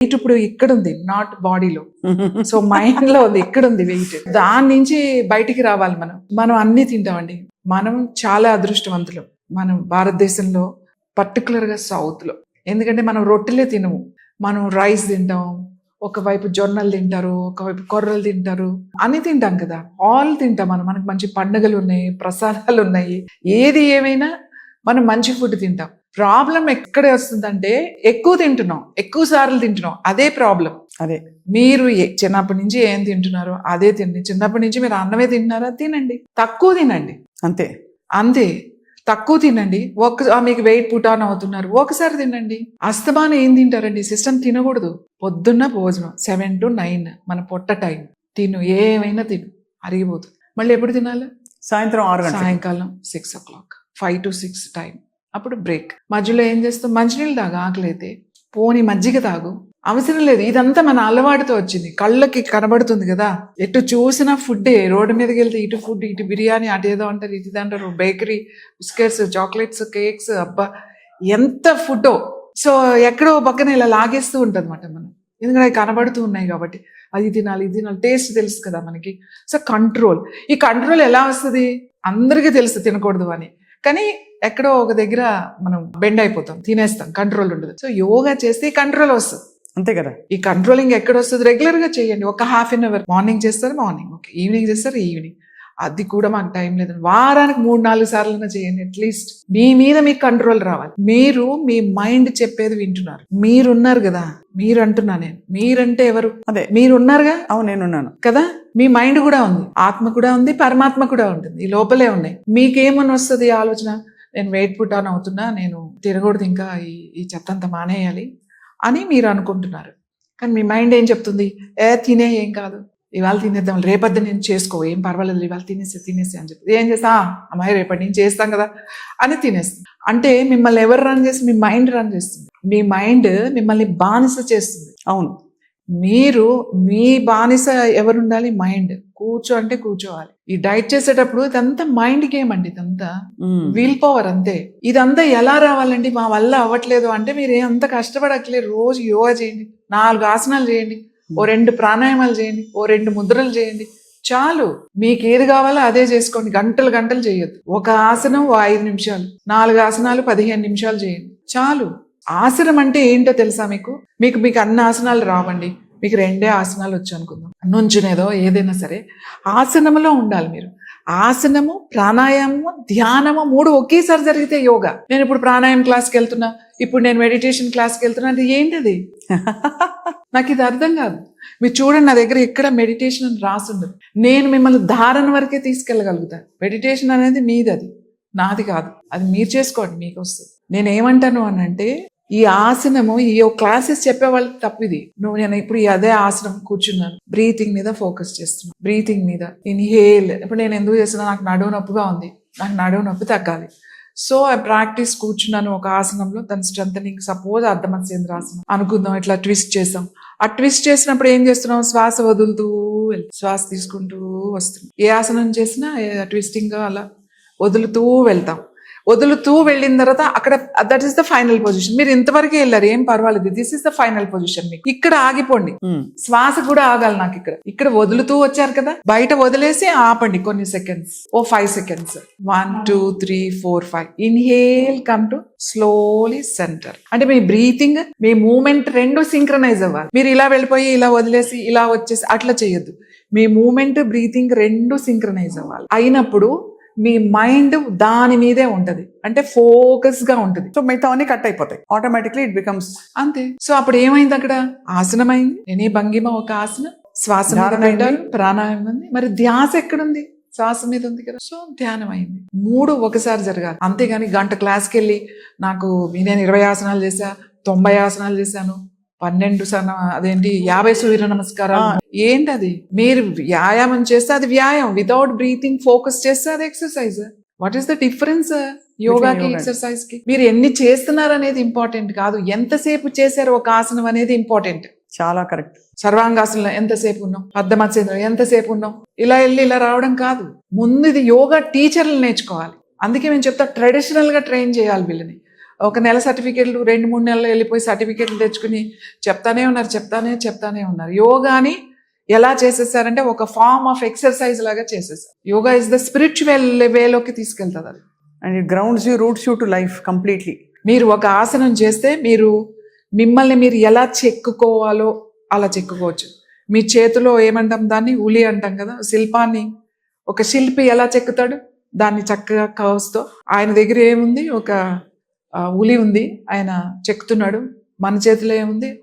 Wait ఇప్పుడు ఇక్కడ ఉంది నాట్ బాడీలో సో మైండ్లో ఉంది ఇక్కడ ఉంది వెయిట్ దాని నుంచి బయటికి రావాలి మనం. మనం అన్ని తింటామండి. మనం చాలా అదృష్టవంతులు. మనం భారతదేశంలో పర్టికులర్గా సౌత్లో ఎందుకంటే మనం రొట్టెలే తినము. మనం రైస్ తింటాం ఒకవైపు జొన్నలు తింటారు ఒకవైపు కొర్రలు తింటారు. అన్ని తింటాం కదా. ఆల్ తింటాం మనం. మనకు మంచి పండుగలు ఉన్నాయి ప్రసాదాలు ఉన్నాయి. ఏది ఏమైనా మనం మంచి ఫుడ్ తింటాం. ప్రాబ్లం ఎక్కడ వస్తుందంటే ఎక్కువ తింటున్నాం ఎక్కువ సార్లు తింటున్నాం అదే ప్రాబ్లం. అదే. మీరు చిన్నప్పటి నుంచి ఏం తింటున్నారో అదే తినండి. చిన్నప్పటి నుంచి మీరు అన్నమే తింటున్నారా? తినండి. తక్కువ తినండి. అంతే. అంతే. తక్కువ తినండి. ఒక ఆ, మీకు వెయిట్ పుట్ ఆన్ అవుతున్నారు. ఒకసారి తినండి. అస్తమానం ఏం తింటారండి? సిస్టమ్ తినకూడదు. పొద్దున్న భోజనం సెవెన్ టు నైన్ మన పొట్ట టైం. తిను ఏమైనా తిను. అరిగిపోతుంది. మళ్ళీ ఎప్పుడు తినాలి? సాయంత్రం ఆరు సాయంకాలం six o'clock. Five to six time. అప్పుడు బ్రేక్. మధ్యలో ఏం చేస్తాం మంచినీళ్ళు తాగు ఆకలైతే. పోని మజ్జిగ తాగు. అవసరం లేదు ఇదంతా మన అలవాటుతో వచ్చింది. కళ్ళకి కనబడుతుంది కదా. ఎటు చూసినా ఫుడ్డే రోడ్డు మీదకి వెళ్తే ఇటు ఫుడ్ ఇటు బిర్యానీ అటు ఏదో అంటారు ఇది ఇది అంటారు. బేకరీ బిస్కెట్స్ చాక్లెట్స్ కేక్స్ అబ్బా. ఎంత ఫుడ్డో సో ఎక్కడో పక్కన ఇలా లాగేస్తూ ఉంటుంది అనమాట మనం. ఎందుకంటే అవి కనబడుతూ ఉన్నాయి కాబట్టి. అది తినాలి ఇది తినాలి. టేస్ట్ తెలుసు కదా మనకి. సో కంట్రోల్ ఈ కంట్రోల్ ఎలా వస్తుంది? అందరికీ తెలుసు తినకూడదు అని. కానీ ఎక్కడో ఒక దగ్గర మనం బెండ్ అయిపోతాం తినేస్తాం కంట్రోల్ ఉండదు. సో యోగా చేస్తే కంట్రోల్ వస్తుంది. అంతే కదా? ఈ కంట్రోలింగ్ ఎక్కడ వస్తుంది? రెగ్యులర్గా చేయండి. ఒక హాఫ్ అన్ అవర్. మార్నింగ్ చేస్తారు మార్నింగ్. ఓకే. ఈవినింగ్ చేస్తారు ఈవినింగ్. అది కూడా మాకు టైం లేదు. వారానికి మూడు నాలుగు సార్లు చేయండి అట్లీస్ట్ మీ మీద మీకు కంట్రోల్ రావాలి. మీరు మీ మైండ్ చెప్పేది వింటున్నారు. మీరున్నారు కదా? మీరు అంటున్నా నేను. మీరంటే ఎవరు? అదే. మీరున్నారుగా? అవును నేనున్నాను. కదా? మీ మైండ్ కూడా ఉంది ఆత్మ కూడా ఉంది పరమాత్మ కూడా ఉంటుంది ఈ లోపలే ఉన్నాయి. మీకేమని వస్తుంది ఆలోచన? నేను వెయిట్ పుట్ ఆన్ అవుతున్నా నేను తిరగకూడదు ఇంకా ఈ ఈ చెత్త అంతా మానేయాలి అని మీరు అనుకుంటున్నారు. కానీ మీ మైండ్ ఏం చెప్తుంది? ఏ తినే ఏం కాదు. ఇవాళ తినేద్దాం రేపొద్దు నేను చేసుకో ఏం పర్వాలేదు ఇవాళ తినేసి తినేసి అని చెప్పి ఏం చేస్తా? అమ్మాయి రేపటి నేను చేస్తాం కదా అని తినేస్తాను అంటే మిమ్మల్ని ఎవరు రన్ చేసి మీ మైండ్ రన్ చేస్తుంది. మీ మైండ్ మిమ్మల్ని బానిస చేస్తుంది. అవును. మీరు మీ బానిస ఎవరు ఉండాలి మైండ్. కూర్చో అంటే కూర్చోవాలి. ఈ డైట్ చేసేటప్పుడు ఇదంతా మైండ్ గేమ్ అండి ఇదంతా. వీల్ పవర్ అంతే. ఇదంతా ఎలా రావాలండి? మా వల్ల అవ్వట్లేదు అంటే మీరు అంత కష్టపడట్లేదు రోజు యోగా చేయండి. నాలుగు ఆసనాలు చేయండి. ఓ రెండు ప్రాణాయామాలు చేయండి. ఓ రెండు ముద్రలు చేయండి. చాలు. మీకు ఏది కావాలో అదే చేసుకోండి. గంటలు గంటలు చేయొద్దు. ఒక ఆసనం ఓ ఐదు నిమిషాలు. నాలుగు ఆసనాలు పదిహేను నిమిషాలు చేయండి. చాలు. ఆసనం అంటే ఏంటో తెలుసా మీకు? మీకు మీకు అన్ని ఆసనాలు రావండి. మీకు రెండే ఆసనాలు వచ్చు అనుకుందాం. నుంచునేదో ఏదైనా సరే ఆసనంలో ఉండాలి మీరు. ఆసనము ప్రాణాయామము ధ్యానము మూడు ఒకేసారి జరిగితే యోగా. నేను ఇప్పుడు ప్రాణాయామం క్లాస్కి వెళ్తున్నా ఇప్పుడు నేను మెడిటేషన్ క్లాస్కి వెళ్తున్నా అంటే ఏంటిది? నాకు ఇది అర్థం కాదు. మీరు చూడండి నా దగ్గర ఎక్కడ మెడిటేషన్ అని రాసి ఉండదు నేను మిమ్మల్ని ధారణ వరకే తీసుకెళ్ళగలుగుతాను మెడిటేషన్ అనేది మీది అది. నాది కాదు. అది మీరు చేసుకోండి మీకు వస్తుంది. నేను ఏమంటాను అని అంటే ఈ ఆసనము ఈ క్లాసెస్ చెప్పే వాళ్ళకి తప్పిది నువ్వు నేను ఇప్పుడు ఈ అదే ఆసనం కూర్చున్నాను. బ్రీతింగ్ మీద ఫోకస్ చేస్తున్నాను బ్రీతింగ్ మీద. ఇన్హేల్ ఇప్పుడు నేను ఎందుకు చేస్తున్నా? నాకు నడువు నొప్పిగా ఉంది. నాకు నడువు నొప్పి తగ్గాలి. సో ఐ ప్రాక్టీస్ కూర్చున్నాను ఒక ఆసనంలో. దాని స్ట్రెంగ్ సపోజ్ అర్ధమత్స్యేంద్రాసనం అనుకుందాం ఇట్లా ట్విస్ట్ చేసాం. ఆ ట్విస్ట్ చేసినప్పుడు ఏం చేస్తున్నాం శ్వాస వదులుతూ వెళ్తాం. శ్వాస తీసుకుంటూ వస్తున్నాం. ఏ ఆసనం చేసినా ట్విస్టింగ్ అలా వదులుతూ వెళ్తాం. వదులుతూ వెళ్ళిన తర్వాత అక్కడ that is the final position మీరు ఇంతవరకే వెళ్ళారు ఏం పర్వాలేదు. This is the final position మీకు. ఇక్కడ ఆగిపోండి. ఉమ్. శ్వాస కూడా ఆగాలి నాకు ఇక్కడ. ఇక్కడ వదులుతూ వచ్చారు కదా బయట వదిలేసి ఆపండి కొన్ని seconds oh five seconds one two three four five inhale come to slowly center అంటే మీ బ్రీతింగ్ మీ మూమెంట్ రెండు సింక్రనైజ్ అవ్వాలి. మీరు ఇలా వెళ్ళిపోయి ఇలా వదిలేసి ఇలా వచ్చేసి అట్లా చేయొద్దు. మీ మూమెంట్ బ్రీతింగ్ రెండు సింక్రనైజ్ అవ్వాలి. అయినప్పుడు మీ మైండ్ దాని మీదే ఉంటది. అంటే ఫోకస్గా ఉంటది. సో మిగతా అన్ని కట్ అయిపోతాయి. ఆటోమేటిక్లీ ఇట్ బికమ్స్ అంతే. సో అప్పుడు ఏమైంది అక్కడ? ఆసనం అయింది నేనే భంగిమ ఒక ఆసనం? శ్వాస. ప్రాణాయామం ఉంది. మరి ధ్యాస ఎక్కడుంది? శ్వాస మీద ఉంది కదా. సో ధ్యానం అయింది. మూడు ఒకసారి జరగాలి. అంతేగాని గంట క్లాస్కి వెళ్ళి నాకు నేను ఇరవై ఆసనాలు చేశా తొంభై ఆసనాలు చేశాను. పన్నెండు సన అదేంటి యాభై సూర్య నమస్కారాలు. ఏంటి అది మీరు వ్యాయామం చేస్తే అది వ్యాయామం. వితౌట్ బ్రీతింగ్ ఫోకస్ చేస్తే అది exercise what is the difference యోగాకి? ఎక్సర్సైజ్కి మీరు ఎన్ని చేస్తున్నారు అనేది ఇంపార్టెంట్ కాదు. ఎంతసేపు చేశారు ఒక ఆసనం అనేది ఇంపార్టెంట్ చాలా కరెక్ట్ సర్వాంగాసనంలో ఎంతసేపు ఉన్నాం పద్మత్సేంద్రం ఎంతసేపు ఉన్నాం ఇలా వెళ్ళి ఇలా రావడం కాదు. ముందు ఇది యోగా టీచర్లు నేర్చుకోవాలి. అందుకే మేము చెప్తా ట్రెడిషనల్గా ట్రైన్ చేయాలి వీళ్ళని. ఒక నెల సర్టిఫికేట్లు రెండు మూడు నెలలు వెళ్ళిపోయి సర్టిఫికేట్లు తెచ్చుకుని చెప్తానే ఉన్నారు చెప్తానే చెప్తానే ఉన్నారు. యోగాని ఎలా చేసేసారంటే ఒక ఫార్మ్ ఆఫ్ ఎక్సర్సైజ్ లాగా చేసేసారు. యోగా ఇస్ ద స్పిరిచువల్ వేలోకి తీసుకెళ్తుంది అది. And grounds you roots you to life completely మీరు ఒక ఆసనం చేస్తే మీరు మిమ్మల్ని మీరు ఎలా చెక్కుకోవాలో అలా చెక్కుకోవచ్చు. మీ చేతిలో ఏమంటాం దాన్ని? ఉలి అంటాం కదా? శిల్పాన్ని. ఒక శిల్పి ఎలా చెక్కుతాడు? దాన్ని చక్కగా కవస్తో ఆయన దగ్గర ఏముంది? ఒక ఉలి ఉంది. ఆయన చెక్తున్నాడు మన చేతిలో ఏముంది?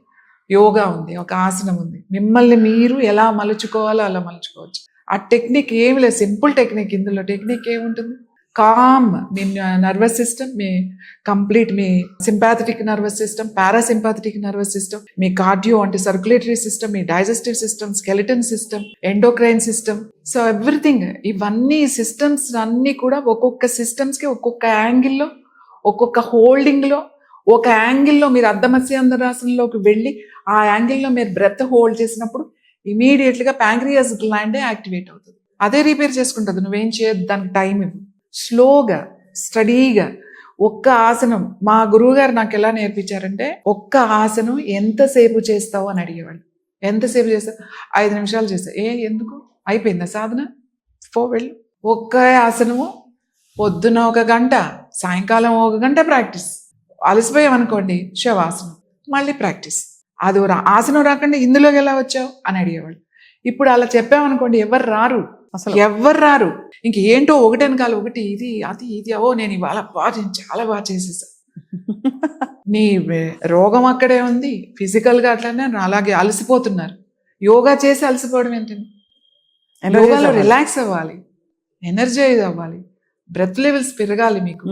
యోగా ఉంది. ఒక ఆసనం ఉంది. మిమ్మల్ని మీరు ఎలా మలుచుకోవాలో అలా మలుచుకోవచ్చు. ఆ టెక్నిక్ ఏమి లేదు. సింపుల్ టెక్నిక్ ఇందులో. టెక్నిక్ ఏముంటుంది? కామ్ మీ నర్వస్ సిస్టమ్ మీ కంప్లీట్ మీ sympathetic nervous system parasympathetic nervous system మీ కార్డియో అంటే సర్క్యులేటరీ సిస్టమ్ మీ digestive system skeleton system endocrine system. So everything ఇవన్నీ సిస్టమ్స్ అన్నీ కూడా ఒక్కొక్క సిస్టమ్స్కి ఒక్కొక్క యాంగిల్లో ఒక్కొక్క హోల్డింగ్లో ఒక యాంగిల్లో మీరు అర్ధమస్యాంధ్రాసనంలోకి వెళ్ళి ఆ యాంగిల్లో మీరు బ్రెత్ హోల్డ్ చేసినప్పుడు ఇమీడియట్గా ప్యాంక్రియాస్ గ్లాండే యాక్టివేట్ అవుతుంది. అదే రిపేర్ చేసుకుంటుంది. నువ్వేం చేయదు దానికి టైం ఇవ్వు. స్లోగా స్టడీగా ఒక్క ఆసనం మా గురువుగారు నాకు ఎలా నేర్పించారంటే ఒక్క ఆసనం ఎంతసేపు చేస్తావు అని అడిగేవాళ్ళు. ఎంతసేపు చేస్తావు ఐదు నిమిషాలు చేస్తావు ఏ ఎందుకు? అయిపోయిందా సాధన? పో వెళ్ళు. ఒక్క ఆసనము పొద్దున ఒక గంట సాయంకాలం ఒక గంట ప్రాక్టీస్. అలసిపోయామనుకోండి శవాసనం. మళ్ళీ ప్రాక్టీస్. అది రా ఆసనం రాకుండా ఇందులోకి ఎలా వచ్చావు? అని అడిగేవాళ్ళు. ఇప్పుడు అలా చెప్పామనుకోండి ఎవరు రారు. అసలు ఎవ్వరు రారు. ఇంక ఏంటో ఒకటి వెనకాల ఒకటి ఇది అది ఇది ఓ నేను ఇవాళ బాగా నేను చాలా బాగా చేసేసా. నీ రోగం అక్కడే ఉంది. ఫిజికల్గా అట్లనే. అలాగే అలసిపోతున్నారు. యోగా చేసి అలసిపోవడం ఏంటండి? యోగాలో. రిలాక్స్ అవ్వాలి. ఎనర్జైజ్ అవ్వాలి. బ్రెత్ లెవెల్స్ పెరగాలి మీకు.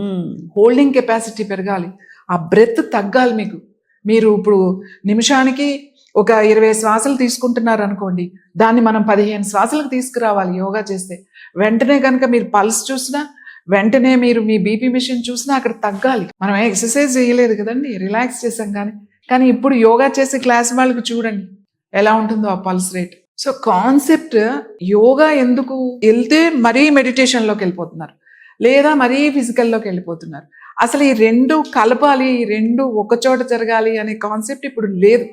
హోల్డింగ్ కెపాసిటీ పెరగాలి. ఆ బ్రెత్ తగ్గాలి మీకు. మీరు ఇప్పుడు నిమిషానికి ఒక ఇరవై శ్వాసలు తీసుకుంటున్నారు అనుకోండి దాన్ని మనం పదిహేను శ్వాసలకు తీసుకురావాలి యోగా చేస్తే. వెంటనే కనుక మీరు పల్స్ చూసినా వెంటనే మీరు మీ బీపీ మిషన్ చూసినా అక్కడ తగ్గాలి. మనం ఎక్సర్సైజ్ చేయలేదు కదండి రిలాక్స్ చేసాం కానీ. కానీ ఇప్పుడు యోగా చేసే క్లాస్ వాళ్ళకి చూడండి ఎలా ఉంటుందో ఆ pulse rate. So concept yoga ఎందుకు? వెళ్తే మరీ మెడిటేషన్లోకి వెళ్ళిపోతున్నారు. లేదా మరీ ఫిజికల్లోకి వెళ్ళిపోతున్నారు. అసలు ఈ రెండు కలపాలి ఈ రెండు ఒక చోట జరగాలి అనే కాన్సెప్ట్ ఇప్పుడు లేదు.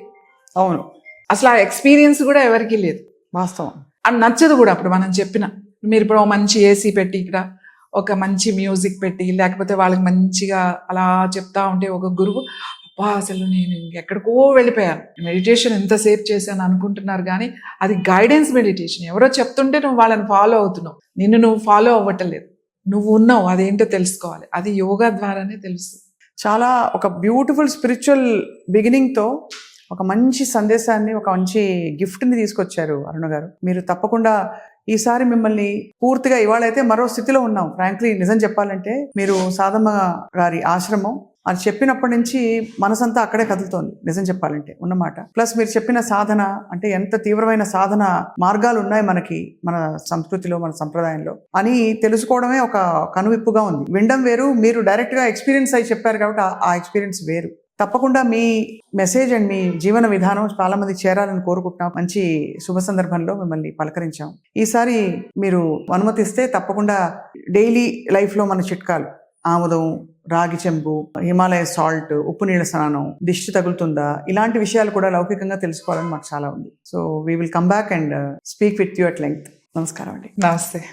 అవును. అసలు ఆ ఎక్స్పీరియన్స్ కూడా ఎవరికీ లేదు. వాస్తవం. అది నచ్చదు కూడా అప్పుడు మనం చెప్పిన. మీరు ఇప్పుడు మంచి ఏసీ పెట్టి ఇక్కడ ఒక మంచి మ్యూజిక్ పెట్టి లేకపోతే వాళ్ళకి మంచిగా అలా చెప్తా ఉంటే ఒక గురువు అబ్బా అసలు నేను ఎక్కడికో వెళ్ళిపోయాను. మెడిటేషన్ ఎంతసేపు చేశాను అనుకుంటున్నారు కానీ అది గైడెన్స్ మెడిటేషన్ ఎవరో చెప్తుంటే నువ్వు వాళ్ళని ఫాలో అవుతున్నావు. నిన్ను నువ్వు ఫాలో అవ్వటలేదు నువ్వు ఉన్నావు అదేంటో తెలుసుకోవాలి. అది యోగా ద్వారానే తెలుస్తుంది చాలా ఒక బ్యూటిఫుల్ స్పిరిచువల్ బిగినింగ్తో ఒక మంచి సందేశాన్ని ఒక మంచి గిఫ్ట్ని తీసుకొచ్చారు అరుణ గారు. మీరు తప్పకుండా ఈసారి మిమ్మల్ని పూర్తిగా ఇవాళ అయితే మరో స్థితిలో ఉన్నాం. ఫ్రాంక్లీ నిజం చెప్పాలంటే మీరు సాధమ్మ గారి ఆశ్రమం అది చెప్పినప్పటి నుంచి మనసంతా అక్కడే కదులుతోంది నిజం చెప్పాలంటే ఉన్నమాట ప్లస్ మీరు చెప్పిన సాధన అంటే ఎంత తీవ్రమైన సాధన మార్గాలు ఉన్నాయి మనకి మన సంస్కృతిలో మన సంప్రదాయంలో అని తెలుసుకోవడమే ఒక కనువిప్పుగా ఉంది. వినడం వేరు మీరు డైరెక్ట్గా ఎక్స్పీరియన్స్ అయి చెప్పారు కాబట్టి ఆ- ఆ ఎక్స్పీరియన్స్ వేరు. తప్పకుండా మీ మెసేజ్ అండ్ మీ జీవన విధానం చాలా మంది చేరాలని కోరుకుంటున్నాం. మంచి శుభ సందర్భంలో మిమ్మల్ని పలకరించాం. ఈసారి మీరు అనుమతిస్తే తప్పకుండా డైలీ లైఫ్లో మన చిట్కాలు ఆముదం రాగి చెంబు హిమాలయ సాల్ట్ ఉప్పు నీళ్ళ స్నానం దిష్టి తగులుతుందా? ఇలాంటి విషయాలు కూడా లౌకికంగా తెలుసుకోవాలని మాకు చాలా ఉంది. So we will come back and speak with you at length నమస్కారం అండి. నమస్తే.